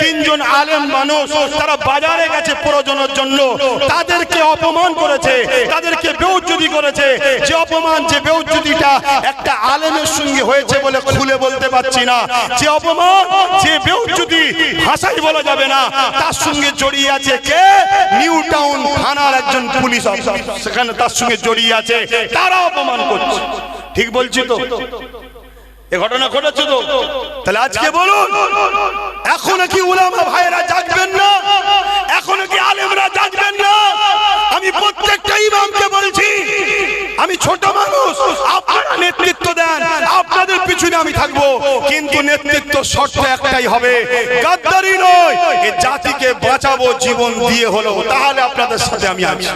তিনজন আলেম মানুষ, তারা বাজারে গেছে প্রয়োজনের জন্য। তাদেরকে অপমান করেছে, তাদেরকে বেউজ্জুদি করেছে। যে অপমান, যে বেউজ্জুদিটা একটা আলেমের সঙ্গে হয়েছে বলে খুলে বলতে পারছি না। যে অপমান, যে বেউজ্জুদি ভাষাই বলা যাবে না, তার সঙ্গে জড়িয়ে আছে কে? নিউ টাউন থানার একজন পুলিশ অফিসার। সেখানে তার সঙ্গে জড়িয়ে আছে। তারা অপমান করছে। ঠিক বলছি তো? ঘটনা ঘটেছে তো। তাহলে আজকে বলুন, এখনও কি উলামা ভাইরা জাগবেন না? এখনও কি আলেমরা জাগবেন না? আমি প্রত্যেকটা ইমামকে বলছি, আমি ছোট মানুষ, আপনারা নেতৃত্ব দেন, আপনাদের পিছনে আমি থাকব। কিন্তু নেতৃত্ব শর্ত একটাই হবে, গাদ্দারি নয়, এ জাতিকে বাঁচাবো, জীবন দিয়ে হলো। তাহলে আপনাদের সাথে আমি আছি।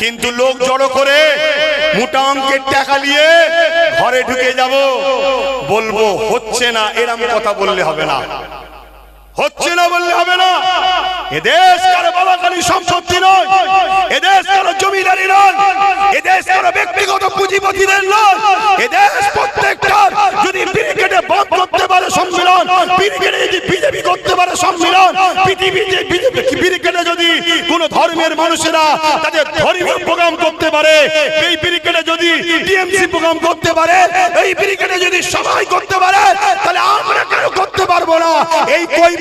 কিন্তু লোক জড়ো করে মোটা অঙ্কের টাকা নিয়ে ঘরে ঢুকে যাব। বলব, হচ্ছে না, এরম কথা বললে হবে না। হচ্ছে না বললে হবে না। এদেশ কারও বাবাকালী সম্পত্তি নয় এদেশ কারও জমিদারি নয় এদেশ কারও ব্যক্তিগত পুঁজিপতিদের নয়। এদেশ প্রত্যেকটা যদি ব্রিগেডে বন্ধ করতে পারে সম্মেলন, ব্রিগেডে যদি বিজেপি করতে পারে সম্মেলন, পৃথিবীতে ব্রিগেডে যদি কোন ধর্মের মানুষেরা তাদের ধর্মীয় প্রোগ্রাম করতে পারে, এই ব্রিগেডে যদি টিএমসি প্রোগ্রাম করতে পারে, এই ব্রিগেডে যদি সবাই করতে পারে, তাহলে আমরা কেন করতে পারব না? এই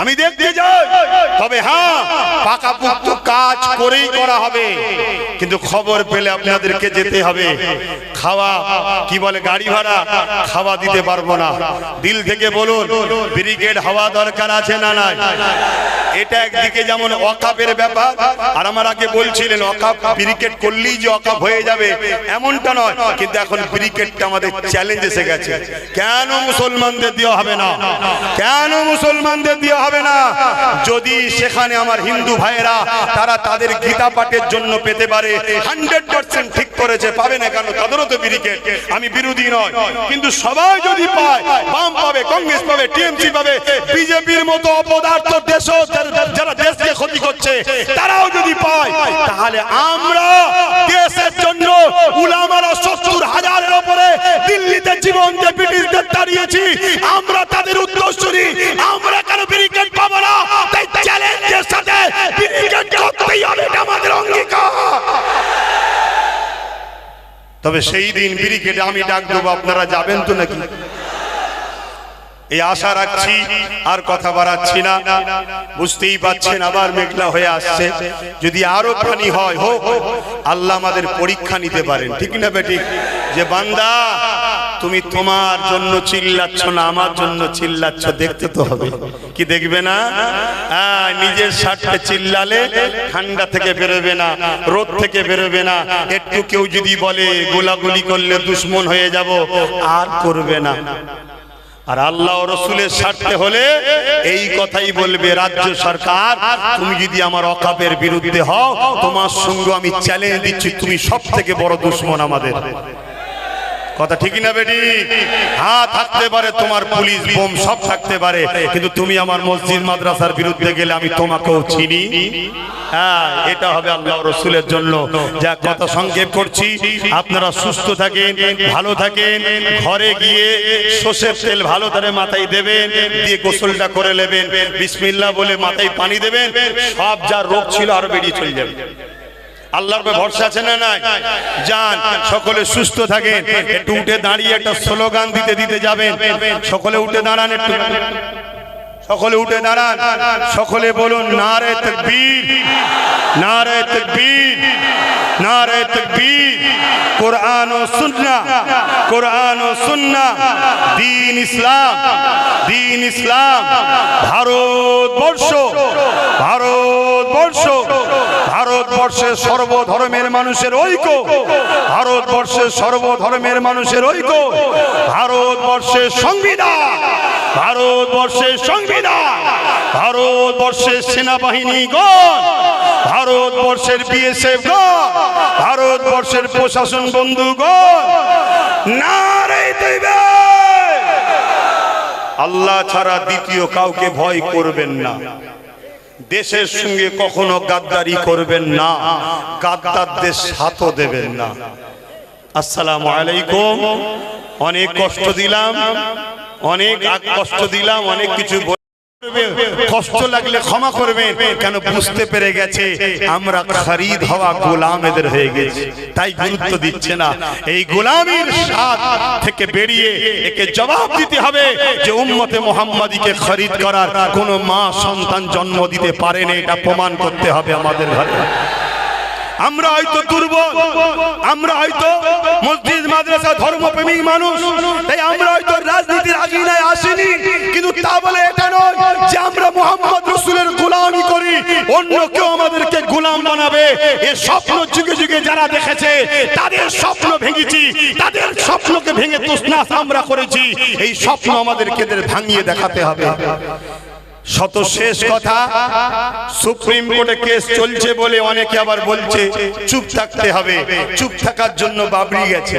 আমি দেখতে যাই। তবে হ্যাঁ পাকা পুক্ত কাজ করেই করা হবে। কিন্তু খবর পেলে আপনাদেরকে যেতে হবে। খাওয়া, কি বলে গাড়ি ভাড়া? খাওয়া দিতে পারব না। দিল থেকে বলুন, ব্রিগেড হওয়া দরকার আছে না নাই? এটা একদিকে যেমন অকাপের ব্যাপার, আর আমার আগে বলছিলেন, অকাপ ব্রিগেড করলেই যে অকাপ হয়ে যাবে, এমনটা নয়। কিন্তু এখন ব্রিগেডটা আমাদের চ্যালেঞ্জ এসে গেছে। কেন মুসলমানদের দেওয়া হবে না? কেন মুসলমানদের দেওয়া হবে না। যদি সেখানে আমার হিন্দু ভাইয়েরা তারা তাদের গীতা পাঠের জন্য পেতে পারে হান্ড্রেড পার্সেন্ট ঠিক করেছে, পাবে না কেন? তাদেরও তো ব্রিগেড আমি বিরোধী নয়। কিন্তু সবাই যদি পায়, বাম পাবে, কংগ্রেস পাবে, টিএমসি পাবে, বিজেপির মতো অপদার্থ দেশও যারা- দেশকে ক্ষতি করছে, তারাও যদি পায়, তাহলে আমরা দেশের জন্য উলামারা সত্তর হাজারের ওপরে দিল্লিতে জীবন দিয়ে ব্রিটিশদের তাড়িয়েছি আমরা তাদের উত্তরসূরি আমরা কেন ব্রিগেড পাবো না তাই চ্যালেঞ্জের সাথে ব্রিগেড করতেই হবে এটা আমাদের অঙ্গীকার তবে সেই দিন ব্রিগেডে আমি ডাক দেবো, আপনারা যাবেন তো নাকি? এই আশা রাখছি, আর কথা বাড়াচ্ছি না। বুঝতেই পাচ্ছেন আবার মেঘলা হয়ে আসছে। যদি আরও পানি হয় হোক, আল্লাহ আমাদের পরীক্ষা নিতে পারেন। ঠিক না বেটি? যে বান্দা তুমি তোমার জন্য চিল্লাচ্ছ না, আমার জন্য চিল্লাচ্ছ, দেখতে তো হবে। কি দেখবে না? নিজের স্বার্থে চিল্লালে ঠান্ডা থেকে বেরোবে না, রোদ থেকে বেরোবে না। একটু কেউ যদি বলে, গোলাগুলি করলে দুশ্মন হয়ে যাব, আর করবে না। আর আল্লাহ রসুলের স্বার্থে হলে এই কথাই বলবে, রাজ্য সরকার, তুমি যদি আমার অকাপের বিরুদ্ধে হও, তোমার সঙ্গে আমি চ্যালেঞ্জ দিচ্ছি, তুমি সব থেকে বড় দুশ্মন আমাদের। কথা ঠিকই না, বেটি? হ্যাঁ থাকতে পারে তোমার পুলিশ বোম, সব থাকতে পারে। কিন্তু তুমি আমার মসজিদ মাদ্রাসার বিরুদ্ধে গেলে আমি তোমাকেও চিনি। হ্যাঁ এটা হবে আল্লাহ রসুলের জন্য। যা কথা সংক্ষেপ করছি, আপনারা সুস্থ থাকেন, ভালো থাকেন, ঘরে গিয়ে সর্ষের তেল ভালো করে মাথায় দেবেন, দিয়ে গোসলটা করে নেবেন, বিসমিল্লাহ বলে মাথায় পানি দেবেন, সব যা রোগ ছিল আরও বেরিয়ে চলে যাবে। আল্লাহর উপর ভরসা আছে না নাই? যান, সকলে সুস্থ থাকেন। একটু উঠে দাঁড়িয়ে একটা স্লোগান দিতে দিতে যাবেন। সকলে উঠে দাঁড়ান একটু। সকলে উঠে দাঁড়ান। সকলে বলুন, নারে তকবীর নারে তকবীর নারে তকবীর। কোরআন ও সুন্না, কোরআন ও সুন্না। দিন ইসলাম দিন ইসলাম। ভারতবর্ষ ভারতবর্ষ ভারতবর্ষের সর্বধর্মের মানুষের ঐক্য। ভারতবর্ষের সর্বধর্মের মানুষের ঐক্য। ভারতবর্ষের সংবিধান। ভারতবর্ষের সংবিধান। ভারতবর্ষের সেনাবাহিনী গণ ভারতবর্ষের বিএসএফ গণ ভারতবর্ষের প্রশাসন বন্ধুগণ। নারে দেবে আল্লাহ ছাড়া দ্বিতীয় কাউকে ভয় করবেন না। দেশের সঙ্গে কখনো গাদ্দারি করবেন না, গাদ্দারদের সাথও দেবেন না। আসসালাম আলাইকুম। অনেক কষ্ট দিলাম, অনেক কষ্ট দিলাম, অনেক কিছু কষ্ট লাগলে ক্ষমা করবেন, কেন বুঝতে পেরে গেছে? আমরা খরিদ হওয়া গোলাম এদের হয়ে গেছে। তাই গুরুত্ব দিচ্ছে না। এই গোলামের স্বাদ থেকে বেরিয়ে একে জবাব দিতে হবে যে উম্মতে মোহাম্মদীকে খরিদ করার কোনো মা সন্তান জন্ম দিতে পারেনি, এটা প্রমাণ করতে হবে আমাদের ঘরে। আমরা হয়তো দুর্বল, আমরা হয়তো মসজিদ, মাদ্রাসা, ধর্মপ্রেমিক মানুষ। তাই আমরা হয়তো রাজনীতির আগিনায় আসিনি, কিন্তু তা বলে এটা নয় যে আমরা মোহাম্মদ রসুলের গোলামি করি। অন্য কেউ আমাদেরকে গোলাম বানাবে। এ স্বপ্ন যুগে যুগে যারা দেখেছে, তাদের স্বপ্ন ভেঙেছি, তাদের স্বপ্নকে ভেঙে তুসনাস আমরা করেছি। এই স্বপ্ন আমাদেরকে ভাঙিয়ে দেখাতে হবে। শত শেষ কথা। সুপ্রিম কোর্টে কেস চলছে বলে অনেকে আবার বলছে, চুপ থাকতে হবে। চুপ থাকার জন্য বাবরি গেছে।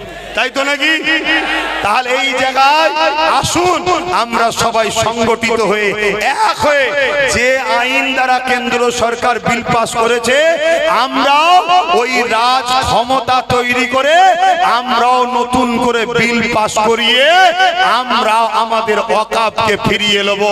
তাই নাকি? তাহলে এই জায়গায় আসুন, আমরা সবাই সংগঠিত হয়ে এক হয়ে যে আইন দ্বারা কেন্দ্র সরকার বিল পাস করেছে আমরাও ওই রাজ ক্ষমতা তৈরি করে আমরাও নতুন করে বিল পাস করিয়ে আমরাও আমাদের অকাপকে ফিরিয়ে নেব।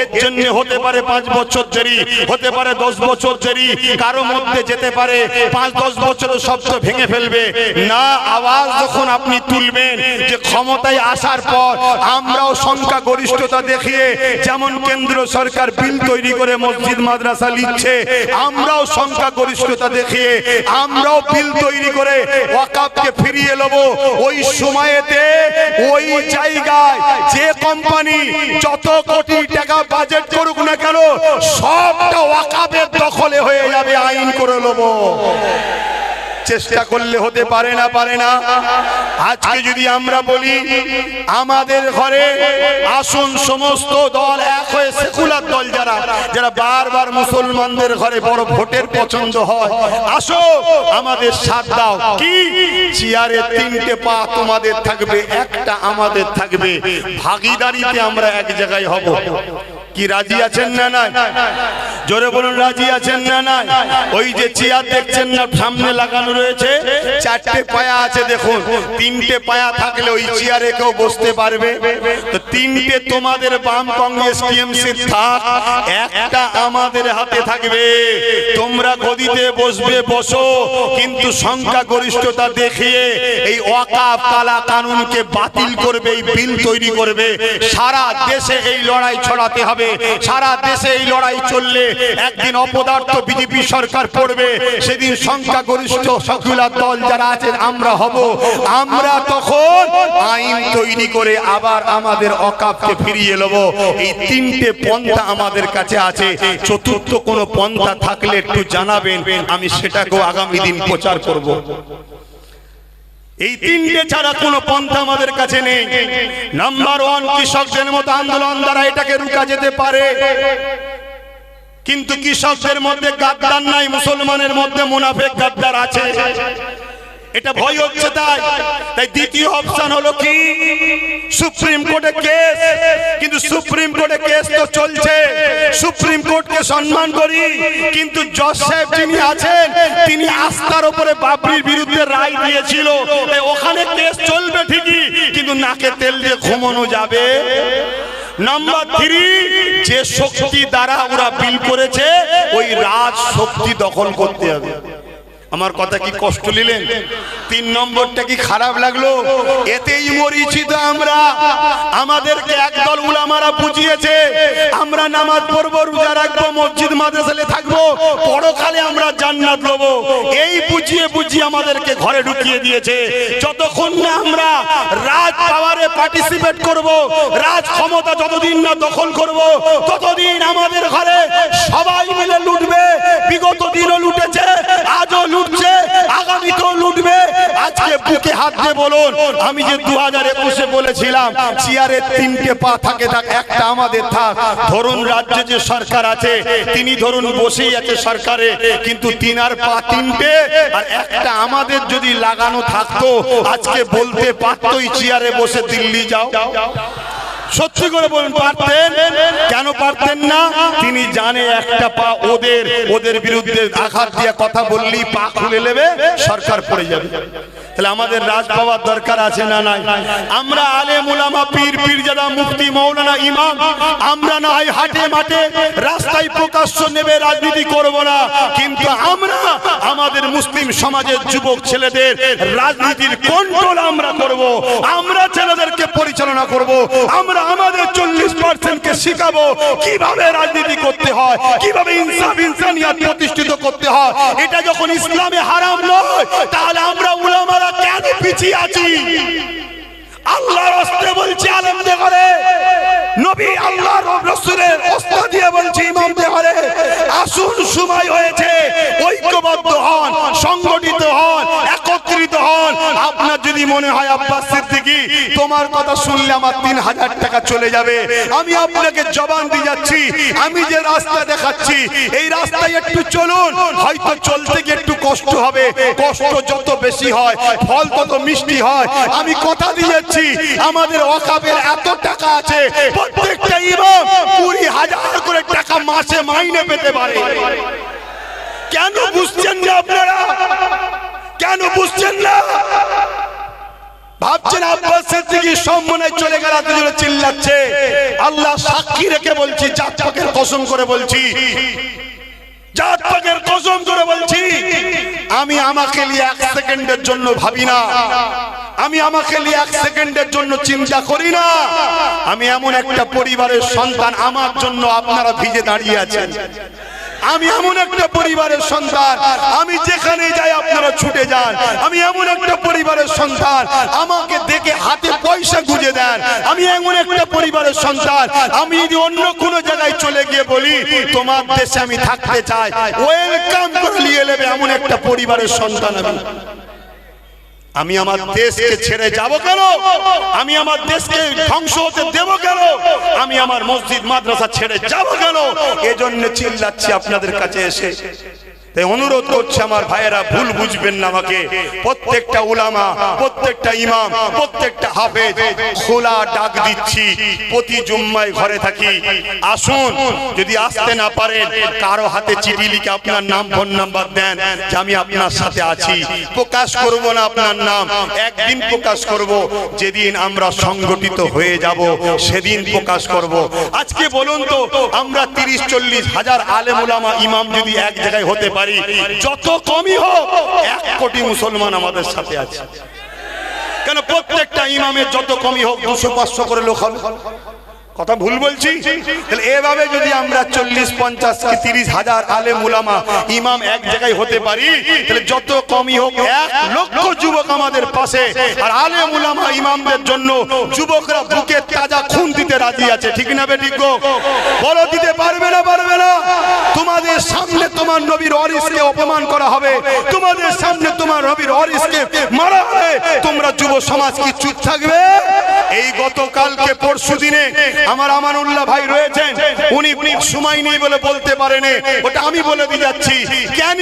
এর জন্য হতে পারে পাঁচ বছর দেরি, হতে পারে দশ বছর দেরি, কারও মধ্যে যেতে পারে পাঁচ দশ বছরের শব্দ ভেঙে ফেলবে। না, আওয়াজ যখন আপনি তুলবেন যে ক্ষমতায় আসার পর আমরাও সংখ্যা গরিষ্ঠতা দেখিয়ে যেমন কেন্দ্র সরকার বিল তৈরি করে মসজিদ, মাদ্রাসা লিখছে, আমরাও সংখ্যা গরিষ্ঠতা দেখিয়ে আমরাও বিল তৈরি করে ওয়াকাবকে ফিরিয়ে নেব ওই সময়েতে, ওই জায়গায় যে কোম্পানি যত কোটি টাকা বাজেট করুক না কেন, সবটা ওয়াকাবের দখলে হয়ে যাবে, আইন করে নেব চেষ্টা করলে হতে পারে না পারে না। আজকে যদি আমরা বলি, আমাদের ঘরে আসুন সমস্ত দল এক হয়ে সেকুলার দল যারা যারা বারবার মুসলমানদের ঘরে বড় ভোটের পছন্দ হয়, আসো, আমাদের সাথ দাও। কি? চেয়ারে তিনটে পা তোমাদের থাকবে, একটা আমাদের থাকবে। ভাগিদারিতে আমরা এক জায়গায় হব। কি রাজি আছেন না না জোরে বলুন, রাজি আছেন না না ওই যে চেয়ার দেখছেন না, সামনে লাগানো রয়েছে। চারটে পায়া আছে দেখুন। তিনটে পায়া থাকলে ওই চেয়ারে কেউ বসতে পারবে। তো তিনটে তোমাদের বাম কংগ্রেস টিএমসি থাক একটা আমাদের হাতে থাকবে। তোমরা গদিতে বসবে, বসো। কিন্তু সংখ্যা গরিষ্ঠতা দেখিয়ে এই ওয়াকাফ কালা কানুনকে বাতিল করবে, এই বিল তৈরি করবে। সারা দেশে এই লড়াই ছড়াতে হবে। সারা দেশে এই লড়াই চললে একদিন অপদার্থ বিজেপি সরকার পড়বে। সেদিন সংখ্যা গরিষ্ঠ সকুলার দল যারা আছে আমরা হব। আমরা তখন আইন তৈরি করে আবার আমাদের অকাপকে ফিরিয়ে নেব এই তিনটে পন্থা আমাদের কাছে আছে। চতুর্থ কোনো পন্থা থাকলে একটু জানাবেন, আমি সেটাকেও আগামী দিন প্রচার করব। এই তিনটে ছাড়া কোনো পন্থা আমাদের কাছে নেই। নাম্বার ওয়ান কৃষকদের মতো আন্দোলন দ্বারা এটাকে রুকা যেতে পারে। কিন্তু কৃষকদের মধ্যে গাদ্দার নাই, মুসলমানের মধ্যে মুনাফেক গাদ্দার আছে। এটা ভয় হচ্ছে তাই। তাই দ্বিতীয় অপশন হলো কি? সুপ্রিম কোর্টে কেস কিন্তু সুপ্রিম কোর্টে কেস তো চলছে। সুপ্রিম কোর্টকে সম্মান করি। কিন্তু জজ সাহেব যিনি আছেন, তিনি আস্থার উপরে বাবরির বিরুদ্ধে রায় দিয়েছিল। তাই ওখানে কেস চলবে ঠিকই, কিন্তু নাকে তেল দিয়ে ঘুমানো যাবে। নাম্বার থ্রি যে শক্তি দ্বারা ওরা বিল করেছে, ওই রাজ শক্তি দখল করতে হবে। আমার কথা কি কষ্ট নিলেন? তিন নম্বরটা কি খারাপ লাগল? এতেই মরিছি তো আমরা। আমাদেরকে একদল উলামারা বুঝিয়েছে, আমরা নামাজ পড়ব, রোজা রাখব, মসজিদ, মাদ্রাসালে থাকব, পরকালে আমরা জান্নাত লবো। এই বুঝিয়ে বুঝিয়ে আমাদেরকে ঘরে ঢুকিয়ে দিয়েছে। যতক্ষণ না আমরা রাজ পাওয়ারে পার্টিসিপেট করব, রাজ ক্ষমতা যতদিন না দখল করব, ততদিন আমাদের ঘরে সবাই বুকে হাত দিয়ে বলুন, আমি যে দু হাজার একুশে বলেছিলাম চেয়ারের তিনটে পা থাকে থাক একটা আমাদের থাক। ধরুন রাজ্যে যে সরকার আছে, তিনি ধরুন বসেই আছে সরকারে, কিন্তু তিনার পা তিনটে, আর একটা আমাদের যদি লাগানো থাকতো, আজকে বলতে পারতোই চেয়ারে বসে দিল্লি যাও। সত্যি করে বলুন পারতেন জানে একটা পা ওদের ওদের বিরুদ্ধে আঘাত দিয়ে কথা বললেই পা খুলে নেবে, সরকার পড়ে যাবে। তাহলে আমাদের রাজ পাওয়ার দরকার আছে না নাই? আমরা আলে মুলামা পীর, পীরজাদা, মুফতি, মৌলানা, ইমাম, আমরা না হয় হাটে মাঠে রাস্তায় প্রকাশ্য নেবে রাজনীতি করব না। কিন্তু আমরা, আমাদের মুসলিম সমাজের যুবক ছেলেদের রাজনীতির কন্ট্রোল আমরা করব। আমরা ছেলেদেরকে পরিচালনা করব। আমরা আমাদের চল্লিশ পার্সেন্টকে শিখাবো কীভাবে রাজনীতি করতে হয়, কীভাবে ইনসাফ ইনসানিয়াত প্রতিষ্ঠিত করতে হয়। এটা যখন ইসলামে হারাম নয়, তাহলে আমরা উলামারা কেন পিছিয়ে আছি? আল্লাহর অস্তে বলছি আলেমদের ঘরে নবী আল্লাহর রসুলের অস্ত্র দিয়ে বলছি ইমামদের ঘরে আসুন, সময় হয়েছে। ঐক্যবদ্ধ হন, সংগঠিত হন, একত্রিত হন। যদি মনে হয় আব্বাস সিদ্দিকী, তোমার কথা শুনলে আমার তিন হাজার টাকা চলে যাবে। আমি আপনাকে জবান দিয়ে যাচ্ছি, আমি যে রাস্তা দেখাচ্ছি, এই রাস্তায় একটু চলুন, হয়তো চলতে গিয়ে একটু কষ্ট হবে। কষ্ট যত বেশি হয়, ফল তত মিষ্টি হয়। আমি কথা দিয়েছি আমাদের অকাবের এত টাকা আছে, প্রত্যেকটা ইমাম কুড়ি হাজার করে টাকা মাসে মাইনে পেতে পারে। কেন বুঝছেন না আপনারা? কেন বুঝছেন না? ভাবছেন আব্বাস সিদ্দিকী সম্মানে চলে গেল জোরে চিল্লাচ্ছে। আল্লাহ সাক্ষী রেখে বলছি জাত পাকের কসম করে বলছি। জাত পাকের কসম করে বলছি আমি আমাকে নিয়ে এক সেকেন্ডের জন্য ভাবি না। আমি আমাকে নিয়ে এক সেকেন্ডের জন্য চিন্তা করি না। আমি এমন একটা পরিবারের সন্তান আমার জন্য আপনারা ভিজে দাঁড়িয়ে আছেন। আমি এমন একটা পরিবারের সন্তান। আমি যেখানে যাই আপনারা ছুটে যান। আমি এমন একটা পরিবারের সন্তান। আমাকে দেখে হাতে পয়সা গুঁজে দেন। আমি এমন একটা পরিবারের সন্তান। আমি যদি অন্য কোনো জায়গায় চলে গিয়ে বলি, তোমার দেশে আমি থাকতে চাই। ওয়েলকাম করে নিয়ে নেবে এমন একটা পরিবারের সন্তান আমি। আমি আমার দেশকে ছেড়ে যাব কেন? আমি আমার দেশকে ধ্বংস হতে দেব কেন? আমি আমার মসজিদ, মাদ্রাসা ছেড়ে যাব কেন? এজন্য চিল্লাচ্ছি আপনাদের কাছে এসে। তাই অনুরোধ করছে আমার ভাইয়েরা, ভুল বুঝবেন না আমাকে। প্রত্যেকটা উলামা, প্রত্যেকটা ইমাম, প্রত্যেকটা হাফেজ, খোলা ডাক দিচ্ছি। প্রতি জুম্মায় ঘরে থাকি। আসুন, যদি আসতে না পারেন, কারও হাতে চিঠি লিখে আপনার নাম, ফোন নাম্বার দেন, যে আমি আপনার সাথে আছি। প্রকাশ করব না আপনার নাম, একদিন প্রকাশ করব। যেদিন আমরা সংগঠিত হয়ে যাব, সেদিন প্রকাশ করব। আজকে বলুন তো, আমরা তিরিশ, চল্লিশ হাজার আলেম ওলামা ইমাম যদি এক জায়গায় হতে পারি যত কমই হোক, এক কোটি মুসলমান আমাদের সাথে আছে। কেন প্রত্যেকটা ইমামের যত কমই হোক, দুশো, পাঁচশো করে লোক হবে। কথা ভুল বলছি? তাহলে এভাবে যদি আমরা চল্লিশ, পঞ্চাশ কি তিরিশ হাজার আলে মুলামা ইমাম এক জায়গায় হতে পারি, তাহলে যত কমই হোক, এক লক্ষ যুবক আমাদের পাশে। আর আলে মুলামা ইমামদের জন্য যুবকরা বুকে তাজা খুন দিতে রাজি আছে। ঠিক না বে ঠিক গো? বলো, দিতে পারবে না পারবে না। তোমাদের সামনে তোমার নবীর অরিসকে অপমান করা হবে। তোমাদের সামনে তোমার নবীর অরিসকে মারা হবে। তোমরা যুব সমাজ কি চুপ থাকবে? এই গতকালকে পরশু দিনে আমার আমানুল্লাহ ভাই রয়েছেন। উনি সময় নেই বলে বলতে পারেন। ওটা আমি বলে দিয়ে যাচ্ছি। কেন